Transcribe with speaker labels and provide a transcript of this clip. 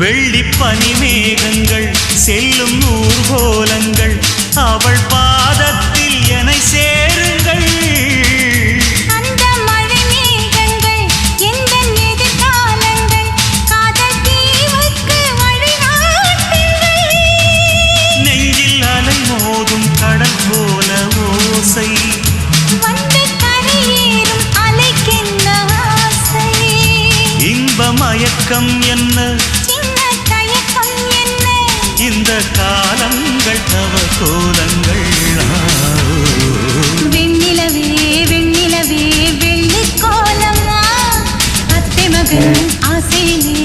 Speaker 1: வெள்ளிப்பனி மேகங்கள் செல்லும் ஊர்கோலங்கள் அவள் பாதத்தில் என சேருங்கள். நெஞ்சில் அலை மோதும் கடல் போல ஓசை. மயக்கம் என்ன? கோலங்கள் தவ கோலங்கள்
Speaker 2: வெண்ணிலவே வெண்ணிலவே வெள்ளி கோலம் அத்தை மகன் ஆசையிலே